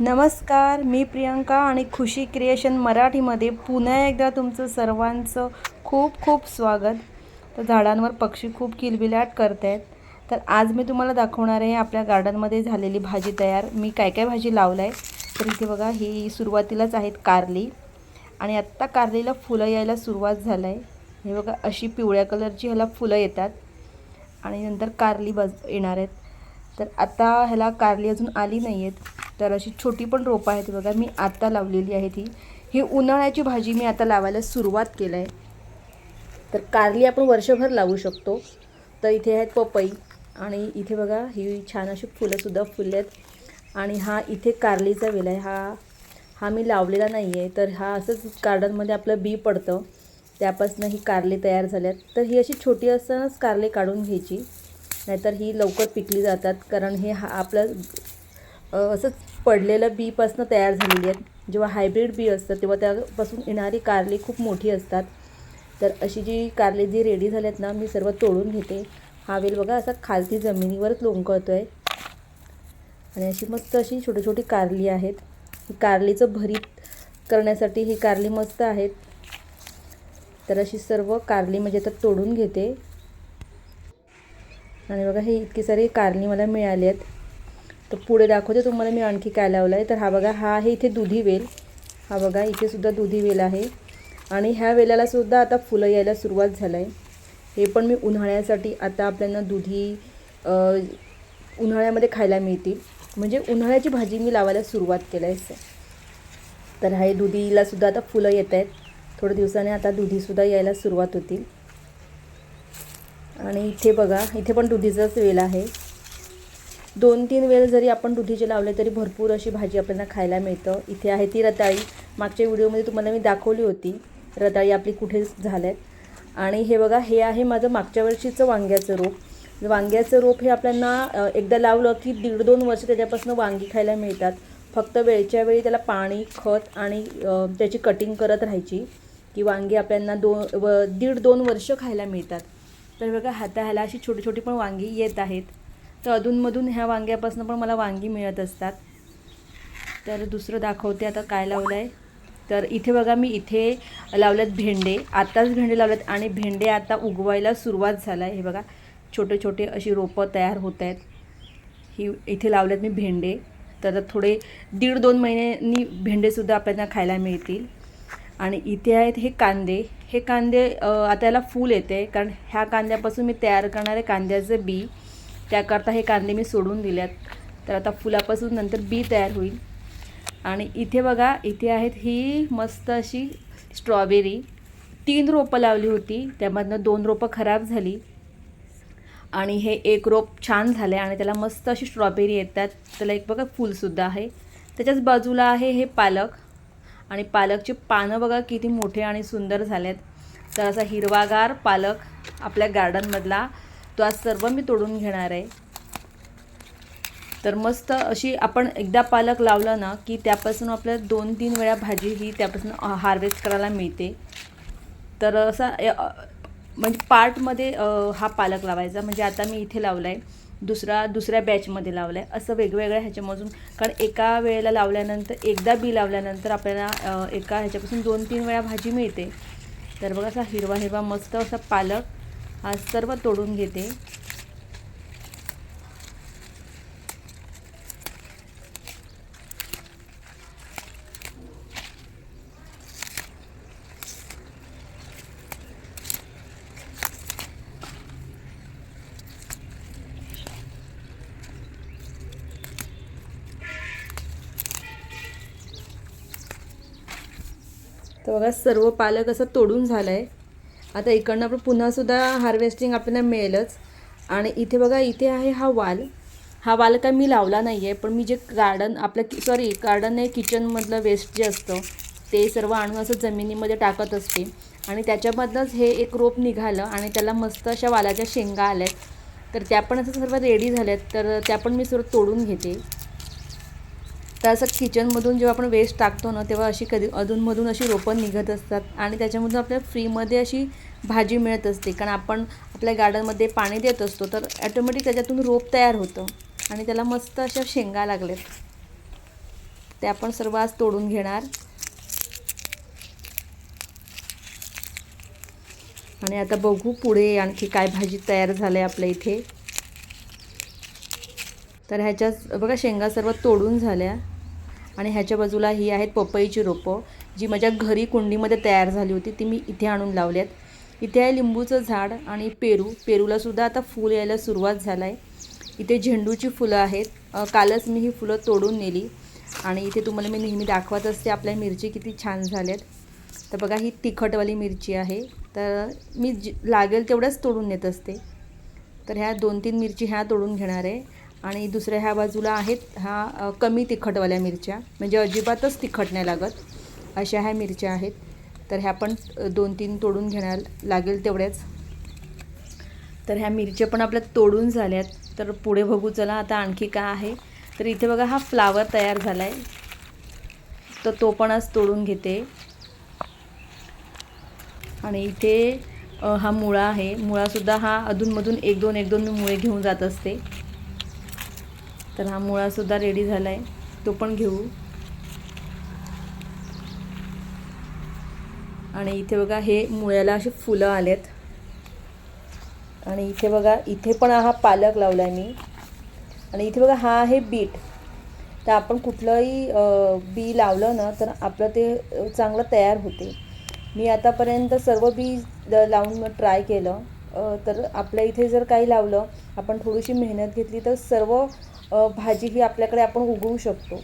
नमस्कार मी प्रियंका आणि खुशी क्रिएशन मराठीमध्ये पुन्हा एकदा तुमचं सर्वांचं खूप खूप स्वागत. तर झाडांवर पक्षी खूप किलबिलाट करत आहेत तर आज मी तुम्हाला दाखवणार आहे आपल्या गार्डनमध्ये झालेली भाजी तयार. मी काय काय भाजी लावलं आहे तर इथे बघा ही सुरुवातीलाच आहेत कारली आणि आत्ता कारलीला फुलं यायला सुरुवात झालं आहे हे बघा अशी पिवळ्या कलरची ह्याला फुलं येतात आणि नंतर कारली बज येणार आहेत. तर आत्ता ह्याला कारली अजून आली नाही आहेत तर अशी छोटी पण रोपं आहेत बघा मी आत्ता लावलेली आहे ती. ही उन्हाळ्याची भाजी मी आता लावायला सुरुवात केलं आहे तर कारली आपण वर्षभर लावू शकतो. तर इथे आहेत पपई आणि इथे बघा ही छान अशी फुलंसुद्धा फुलले आहेत आणि हा इथे कारलीचा वेल आहे. हा हा मी लावलेला नाही आहे तर हा असंच गार्डनमध्ये आपलं बी पडतं. त्यापासून ही कारली तयार झाल्यात. तर ही अशी छोटी असतानाच कारली काढून घ्यायची. नाहीतर ही लवकर पिकली जातात. कारण हे हा आपलं असंच पडलेलं बीपासनं तयार झालेली आहेत. जेव्हा हायब्रिड बी असतं तेव्हा त्यापासून येणारी कारली खूप मोठी असतात. तर अशी जी कारली जी रेडी झाल्यात ना मी सर्व तोडून घेते. हा वेल बघा असा खालती जमिनीवरच लोंबकळतो आहे आणि अशी मस्त अशी छोटी छोटी कारली आहेत. ही कारलीचं भरीत करण्यासाठी ही कारली मस्त आहेत. तर अशी सर्व कारली म्हणजे आता तोडून घेते. आणि बघा हे इतकी सारी कारली मला मिळाली आहेत. तर पुढे दाखवते तुम्हाला मी आणखी काय लावलं आहे तर हा बघा हा आहे इथे दुधी वेल. हा बघा इथेसुद्धा दुधी वेल आहे. आणि ह्या वेलालासुद्धा आता फुलं यायला सुरुवात झालं आहे हे पण मी उन्हाळ्यासाठी आता आपल्याला दुधी उन्हाळ्यामध्ये खायला मिळतील. म्हणजे उन्हाळ्याची भाजी मी लावायला सुरुवात केलं आहे तर हे दुधीलासुद्धा आता फुलं येत आहेत. थोड्या दिवसाने आता दुधीसुद्धा यायला सुरुवात होतील. आणि इथे बघा इथे पण दुधीचाच वेल आहे. दोन तीन वेळ जरी आपण दुधीचे लावले तरी भरपूर अशी भाजी आपल्याला खायला मिळतं. इथे आहे ती रताळी. मागच्या व्हिडिओमध्ये तुम्हाला मी दाखवली होती. रताळी आपली कुठे झाल्यात. आणि हे बघा हे आहे माझं मागच्या वर्षीचं वांग्याचं रोप. वांग्याचं रोप हे आपल्याला एकदा लावलं की दीड दोन वर्ष त्याच्यापासून वांगी खायला मिळतात. फक्त वेळच्या वेळी त्याला पाणी खत आणि त्याची कटिंग करत राहायची. की वांगी आपल्याला दोन व दीड दोन वर्ष खायला मिळतात. तर बघा हाता ह्याला अशी छोटी छोटी पण वांगी येत आहेत. तर अधूनमधून ह्या वांग्यापासून पण मला वांगी मिळत असतात. तर दुसरं दाखवते आता काय लावलं आहे तर इथे बघा मी इथे लावल्यात भेंडे आत्ताच भेंडे लावल्यात आणि भेंडे आता उगवायला सुरुवात झाला आहे हे बघा छोटे छोटे अशी रोपं तयार होत आहेत ही इथे लावल्यात मी भेंडे. तर थोडे दीड दोन महिन्यांनी भेंडेसुद्धा आपल्याला खायला मिळतील. आणि इथे आहेत हे कांदे. हे कांदे आता याला फूल येते कारण ह्या कांद्यापासून मी तयार करणारे कांद्याचं बी. त्याकरता हे कांदे मी सोडून दिल्यात तर आता फुलापासून नंतर बी तयार होईल. आणि इथे बघा इथे आहेत ही मस्त अशी स्ट्रॉबेरी. तीन रोपं लावली होती. त्यामधनं दोन रोपं खराब झाली. आणि हे एक रोप छान झाले आणि त्याला मस्त अशी स्ट्रॉबेरी येतात. त्याला एक बघा फूलसुद्धा आहे. त्याच्याच बाजूला आहे हे पालक. आणि पालकचे पानं बघा किती मोठे आणि सुंदर झालेत. तर असा हिरवागार पालक आपल्या गार्डनमधला तो आज सर्व मी तोडून घेणार आहे. तर मस्त अशी आपण एकदा पालक लावलं ना की त्यापासून आपल्याला दोन तीन वेळा भाजी ही त्यापासून हार्वेस्ट करायला मिळते. तर असा म्हणजे पार्टमध्ये हा पालक लावायचा. म्हणजे आता मी इथे लावला आहे दुसरा दुसऱ्या बॅचमध्ये लावला आहे असं वेगवेगळ्या ह्याच्यामधून कारण एका वेळेला लावल्यानंतर एकदा बी लावल्यानंतर आपल्याला एका ह्याच्यापासून दोन तीन वेळा भाजी मिळते. तर बघा असा हिरवा हिरवा मस्त असा पालक हा सर्व तोडून घेते. तर बघा सर्व पालक असं तोडून झालं आहे आता इकडनं आपण पुन्हासुद्धा हार्वेस्टिंग आपल्याला मिळेलच. आणि इथे बघा इथे आहे हा वाल. हा वाल काय मी लावला नाही आहे पण मी जे गार्डन आपलं कि सॉरी गार्डन आहे किचनमधलं वेस्ट जे असतं ते सर्व आणून असं जमिनीमध्ये टाकत असते. आणि त्याच्यामधनंच हे एक रोप निघालं आणि त्याला मस्त अशा वालाच्या शेंगा आल्या आहेत तर त्या पण असं सर्व रेडी झाल्यात. तर त्या पण मी सर्व तोडून घेते. तर असं किचनमधून जेव्हा आपण वेस्ट टाकतो ना तेव्हा अशी कधी अधूनमधून अशी रोपं निघत असतात. आणि त्याच्यामधून आपल्याला फ्रीमध्ये अशी भाजी मिळत असते. कारण आपण आपल्या गार्डनमध्ये पाणी देत असतो तर ॲटोमॅटिक त्याच्यातून रोप तयार होतं. आणि त्याला मस्त अशा शेंगा लागल्यात ते आपण सर्व आज तोडून घेणार. आणि आता बघू पुढे आणखी काय भाजी तयार झालं आहे आपल्या इथे. तर ह्याच्यात बघा शेंगा सर्व तोडून झाल्या. आणि ह्याच्या बाजूला ही आहेत पपईची रोपं जी माझ्या घरी कुंडीमध्ये तयार झाली होती ती मी इथे आणून लावल्यात. इथे आहे लिंबूचं झाड आणि पेरू. पेरूलासुद्धा आता फूल यायला सुरुवात झाला आहे इथे झेंडूची फुलं आहेत. कालच मी ही फुलं तोडून नेली. आणि इथे तुम्हाला मी नेहमी दाखवत असते आपल्या मिरची किती छान झाल्यात. तर बघा ही तिखटवाली मिरची आहे. तर मी जी लागेल तेवढ्याच तोडून नेत असते. तर ह्या दोन तीन मिरची ह्या तोडून घेणार आहे. आणि दुसऱ्या ह्या बाजूला आहेत ह्या कमी तिखटवाल्या मिरच्या. म्हणजे अजिबातच तिखट नाही लागत. अशा ह्या मिरच्या आहेत. तर ह्या पण दोन तीन तोडून घेणार लागेल तेवढ्याच. तर ह्या मिरच्या पण आपल्या तोडून झाल्यात. तर पुढे बघू चला आता आणखी काय आहे. तर इथे बघा हा फ्लावर तयार झाला आहे तर तो पण आज तोडून घेते. आणि इथे हा मुळा आहे. मुळासुद्धा हा अधूनमधून एक दोन एक दोन मी मुळे घेऊन जात असते. तर हा मुळासुद्धा रेडी झाला आहे तो पण घेऊ. आणि इथे बघा हे मुळ्याला असे फुलं आलेत. आणि इथे बघा इथे पण हा पालक लावला आहे मी. आणि इथे बघा हा आहे बीट. तर आपण कुठलंही बी लावलं ना तर आपलं ते चांगलं तयार होते. मी आतापर्यंत सर्व बी लावून ट्राय केलं. तर आपल्या इथे जर काही लावलं आपण थोडीशी मेहनत घेतली तर सर्व भाजी ही आपल्याकडे आपण उगवू शकतो.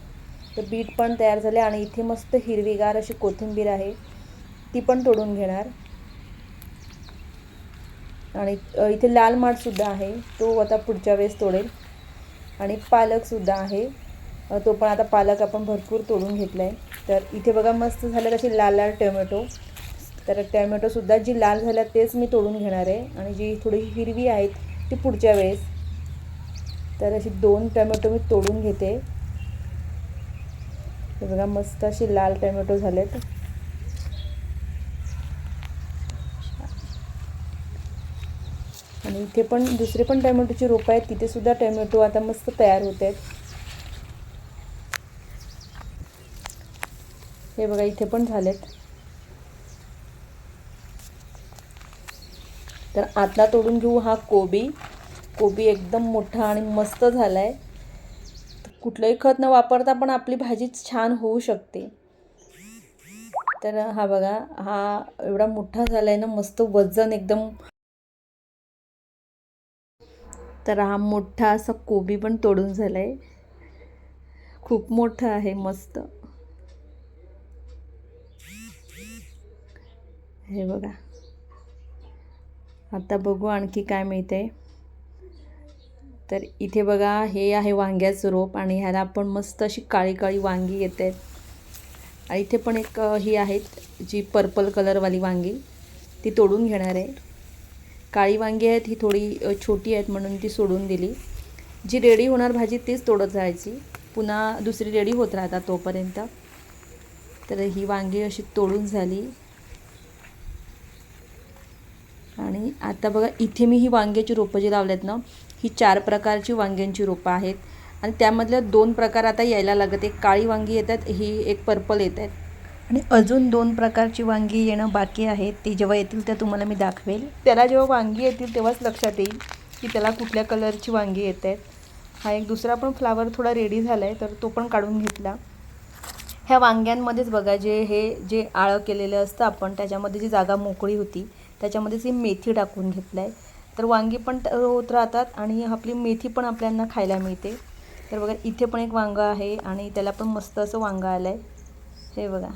तर बीट पण तयार झाले आणि इथे मस्त हिरवीगार अशी कोथिंबीर आहे. ती पण तोडून घेणार. आणि इथे लाल माठसुद्धा आहे. तो आता पुढच्या वेळेस तोडेल. आणि पालकसुद्धा आहे. तो पण आता पालक आपण भरपूर तोडून घेतला आहे तर इथे बघा मस्त झालं तशी लाल लाल टोमॅटो. तर टॅमॅटोसुद्धा जी लाल झाल्या तेच मी तोडून घेणार आहे. आणि जी थोडी हिरवी आहेत ती पुढच्या वेळेस. तर अशी दोन टोमॅटो मी तोडून घेते. हे बघा मस्त असे लाल टोमॅटो झालेत. आणि इथे पण दुसरे पण टोमॅटोची रोपं आहेत तिथे सुद्धा टोमॅटो आता मस्त तयार होत आहेत. हे बघा इथे पण झालेत. तर आतला तोडून घेऊ हा कोबी. कोबी एकदम मोठा आणि मस्त झाला आहे कुठलंही खत न वापरता पण आपली भाजी छान होऊ शकते. तर हा बघा हा एवढा मोठा झाला आहे ना मस्त वजन एकदम. तर हा मोठा असा कोबी पण तोडून झाला आहे खूप मोठा आहे मस्त. हे बघा. आता बघू आणखी काय मिळते तर इथे बघा हे आहे वांग्याचं रोप आणि ह्याला आपण मस्त अशी काळी काळी वांगी येत. आहेत आणि इथे पण एक ही आहेत जी पर्पल कलरवाली वांगी. ती तोडून घेणार आहे. काळी वांगी आहेत ही थोडी छोटी आहेत म्हणून ती सोडून दिली. जी रेडी होणार भाजी तीच तोडत जायची. पुन्हा दुसरी रेडी होत राहतात तोपर्यंत. तर ही वांगी अशी तोडून झाली. आणि आता बघा इथे मी ही वांग्याची रोपं जी लावलेत ना ही चार प्रकारची वांग्यांची रोपं आहेत. आणि त्यामधल्या दोन प्रकार आता यायला लागत एक काळी वांगी येतात ही एक पर्पल येत आहेत. आणि अजून दोन प्रकारची वांगी येणं बाकी आहेत ती जेव्हा येतील त्या तुम्हाला मी दाखवेल. त्याला जेव्हा वांगी येतील तेव्हाच लक्षात येईल की त्याला कुठल्या कलरची वांगी येत आहेत. हा एक दुसरा पण फ्लावर थोडा रेडी झाला आहे तर तो पण काढून घेतला. ह्या वांग्यांमध्येच बघा जे हे जे आळं केलेलं असतं आपण त्याच्यामध्ये जी जागा मोकळी होती त्याच्यामध्येच ही मेथी टाकून घेतलं आहे तर वांगी पण होत राहतात आणि आपली मेथी पण आपल्यांना खायला मिळते. तर बघा इथे पण एक वांगं आहे आणि त्याला पण मस्त असं वांगं आलं आहे हे बघा.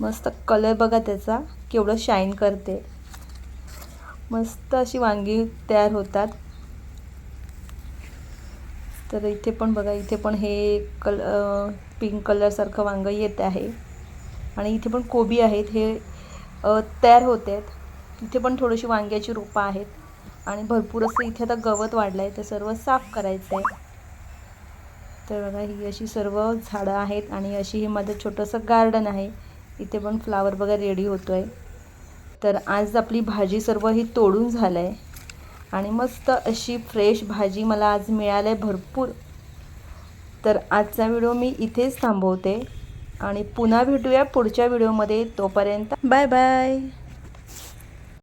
मस्त कलर बघा त्याचा. केवढं शाईन करते. मस्त अशी वांगी तयार होतात. तर इथे पण बघा इथे पण हे कल पिंक कलरसारखं वांगं येत आहे. आणि इथे पण कोबी आहेत. हे तयार होत आहेत. इथे पण थोडीशी वांग्याची रोपं आहेत आणि भरपूर असं इथे आता गवत वाढलं आहे ते सर्व साफ करायचं आहे तर बघा ही अशी सर्व झाडं आहेत आणि अशी हे माझं छोटंसं गार्डन आहे. इथे पण फ्लावर बघा रेडी होतो आहे तर आज आपली भाजी सर्व ही तोडून झालं आहे आणि मस्त अशी फ्रेश भाजी मला आज मिळालं आहे भरपूर. तर आजचा व्हिडिओ मी इथेच थांबवते. आणि पुन्हा भेटूया पुढच्या व्हिडिओमध्ये तोपर्यंत बाय बाय.